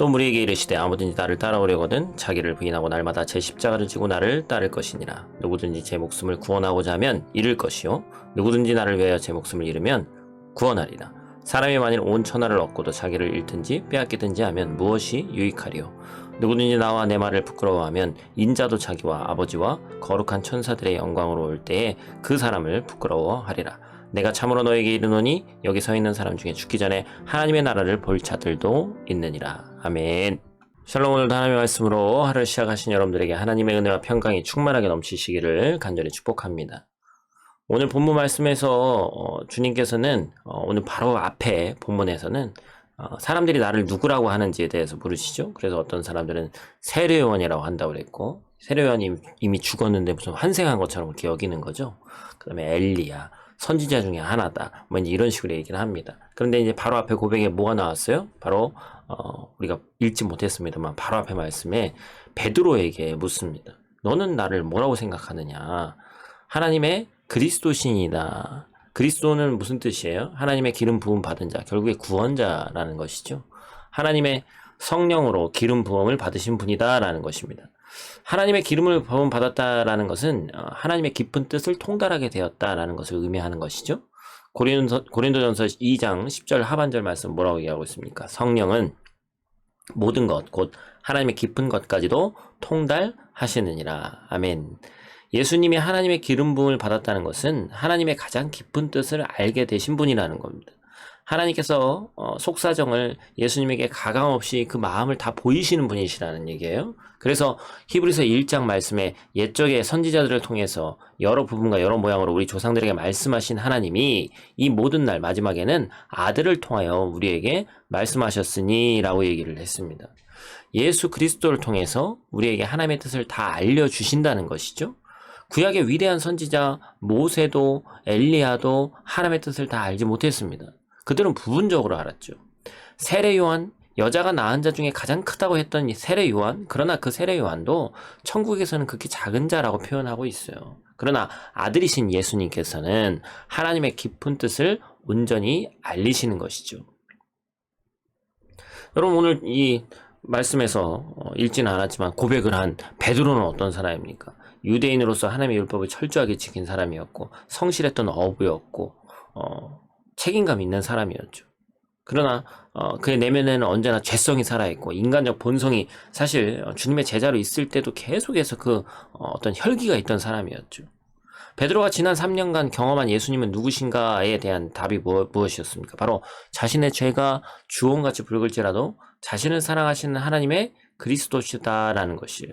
또 우리에게 이르시되 아무든지 나를 따라오려거든 자기를 부인하고 날마다 제 십자가를 지고 나를 따를 것이니라. 누구든지 제 목숨을 구원하고자 하면 잃을 것이요. 누구든지 나를 위하여 제 목숨을 잃으면 구원하리라. 사람이 만일 온 천하를 얻고도 자기를 잃든지 빼앗기든지 하면 무엇이 유익하리요? 누구든지 나와 내 말을 부끄러워하면 인자도 자기와 아버지와 거룩한 천사들의 영광으로 올 때에 그 사람을 부끄러워하리라. 내가 참으로 너에게 이르노니 여기 서 있는 사람 중에 죽기 전에 하나님의 나라를 볼 자들도 있느니라. 아멘. 샬롬 오늘도 하나님의 말씀으로 하루를 시작하신 여러분들에게 하나님의 은혜와 평강이 충만하게 넘치시기를 간절히 축복합니다. 오늘 본문 말씀에서 어, 주님께서는 어, 오늘 바로 앞에 본문에서는 어, 사람들이 나를 누구라고 하는지에 대해서 물으시죠. 그래서 어떤 사람들은 세례요원이라고 한다고 그랬고 세례요원이 이미 죽었는데 무슨 환생한 것처럼 그렇게 여기는 거죠. 그다음에 엘리야 선지자 중에 하나다. 뭐 이런 식으로 얘기를 합니다. 그런데 이제 바로 앞에 고백에 뭐가 나왔어요? 바로 어, 우리가 읽지 못했습니다만 바로 앞에 말씀에 베드로에게 묻습니다. 너는 나를 뭐라고 생각하느냐? 하나님의 그리스도신이다. 그리스도는 무슨 뜻이에요? 하나님의 기름 부음 받은 자, 결국에 구원자라는 것이죠. 하나님의 성령으로 기름 부음을 받으신 분이다라는 것입니다. 하나님의 기름을 부음 받았다라는 것은 어, 하나님의 깊은 뜻을 통달하게 되었다라는 것을 의미하는 것이죠. 고린도, 고린도전서 2장 10절 하반절 말씀 뭐라고 얘기하고 있습니까? 성령은 모든 것, 곧 하나님의 깊은 것까지도 통달하시느니라. 아멘. 예수님이 하나님의 기름 부음을 받았다는 것은 하나님의 가장 깊은 뜻을 알게 되신 분이라는 겁니다. 하나님께서 어, 속사정을 예수님에게 가감 없이 그 마음을 다 보이시는 분이시라는 얘기예요. 그래서 히브리서 1장 말씀에 옛적의 선지자들을 통해서 여러 부분과 여러 모양으로 우리 조상들에게 말씀하신 하나님이 이 모든 날 마지막에는 아들을 통하여 우리에게 말씀하셨으니라고 얘기를 했습니다. 예수 그리스도를 통해서 우리에게 하나님의 뜻을 다 알려 주신다는 것이죠. 구약의 위대한 선지자 모세도 엘리야도 하나님의 뜻을 다 알지 못했습니다. 그들은 부분적으로 알았죠. 세례 요한 여자가 낳은 자 중에 가장 크다고 했던 이 세례 요한 그러나 그 세례 요한도 천국에서는 극히 작은 자라고 표현하고 있어요. 그러나 아들이신 예수님께서는 하나님의 깊은 뜻을 온전히 알리시는 것이죠. 여러분 오늘 이 말씀에서 어, 읽지는 않았지만 고백을 한 베드로는 어떤 사람입니까? 유대인으로서 하나님의 율법을 철저하게 지킨 사람이었고 성실했던 어부였고 어, 책임감 있는 사람이었죠. 그러나 어, 그의 내면에는 언제나 죄성이 살아있고 인간적 본성이 사실 어, 주님의 제자로 있을 때도 계속해서 그 어, 떤 혈기가 있던 사람이었죠. 베드로가 지난 3년간 경험한 예수님은 누구신가에 대한 답이 무, 무엇이었습니까? 바로 자신의 죄가 주홍같이 붉을지라도 자신을 사랑하시는 하나님의 그리스도시다라는 것이에요.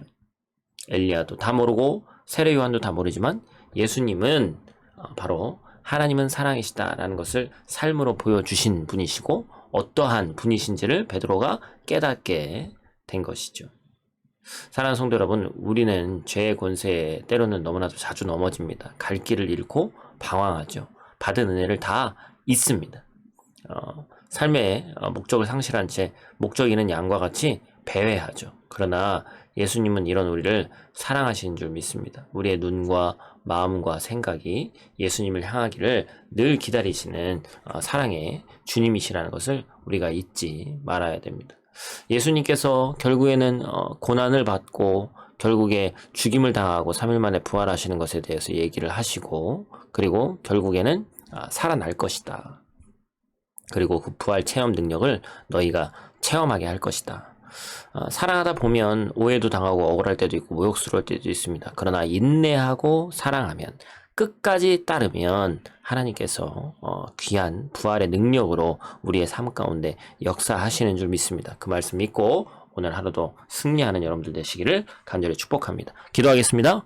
엘리야도 다 모르고 세례 요한도 다 모르지만 예수님은 어, 바로 하나님은 사랑이시다라는 것을 삶으로 보여주신 분이시고 어떠한 분이신지를 베드로가 깨닫게 된 것이죠. 사랑하는 성도 여러분, 우리는 죄의 권세에 때로는 너무나도 자주 넘어집니다. 갈 길을 잃고 방황하죠. 받은 은혜를 다 잊습니다. 어, 삶의 어, 목적을 상실한 채 목적 잃은 양과 같이 배회하죠. 그러나 예수님은 이런 우리를 사랑하시는 줄 믿습니다. 우리의 눈과 마음과 생각이 예수님을 향하기를 늘 기다리시는 어, 사랑의 주님이시라는 것을 우리가 잊지 말아야 됩니다. 예수님께서 결국에는 어, 고난을 받고 결국에 죽임을 당하고 3일 만에 부활하시는 것에 대해서 얘기를 하시고 그리고 결국에는 아, 살아날 것이다. 그리고 그 부활 체험 능력을 너희가 체험하게 할 것이다. 어, 사랑하다 보면 오해도 당하고 억울할 때도 있고 모욕스러울 때도 있습니다. 그러나 인내하고 사랑하면 끝까지 따르면 하나님께서 어, 귀한 부활의 능력으로 우리의 삶 가운데 역사하시는 줄 믿습니다. 그 말씀 믿고 오늘 하루도 승리하는 여러분들 되시기를 간절히 축복합니다. 기도하겠습니다.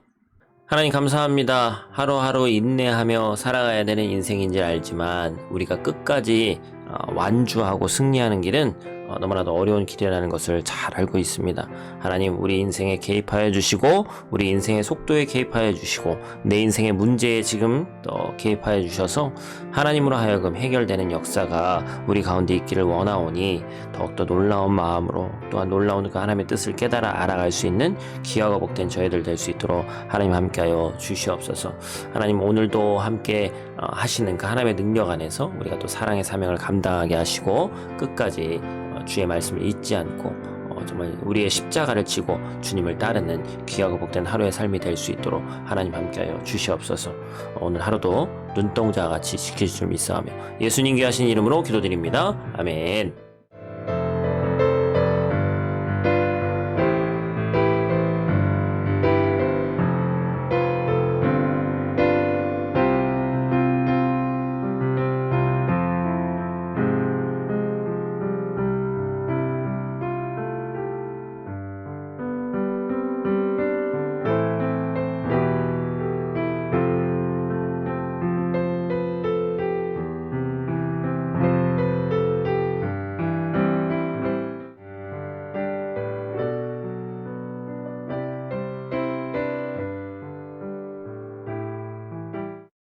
하나님 감사합니다. 하루하루 인내하며 살아가야 되는 인생인지 알지만 우리가 끝까지 어, 완주하고 승리하는 길은 어, 너무나도 어려운 길이라는 것을 잘 알고 있습니다. 하나님 우리 인생에 개입하여 주시고 우리 인생의 속도에 개입하여 주시고 내 인생의 문제에 지금 또 개입하여 주셔서 하나님으로 하여금 해결되는 역사가 우리 가운데 있기를 원하오니 더욱더 놀라운 마음으로 또한 놀라운 그 하나님의 뜻을 깨달아 알아갈 수 있는 귀하고 복된 저희들 될 수 있도록 하나님 함께하여 주시옵소서. 하나님 오늘도 함께 어, 하시는 그 하나님의 능력 안에서 우리가 또 사랑의 사명을 감당하게 하시고 끝까지 어, 주의 말씀을 잊지 않고 어, 정말 우리의 십자가를 지고 주님을 따르는 귀하고 복된 하루의 삶이 될 수 있도록 하나님 함께하여 주시옵소서. 어, 오늘 하루도 눈동자와 같이 지키실 줄 믿사하며 예수님 귀하신 이름으로 기도드립니다. 아멘.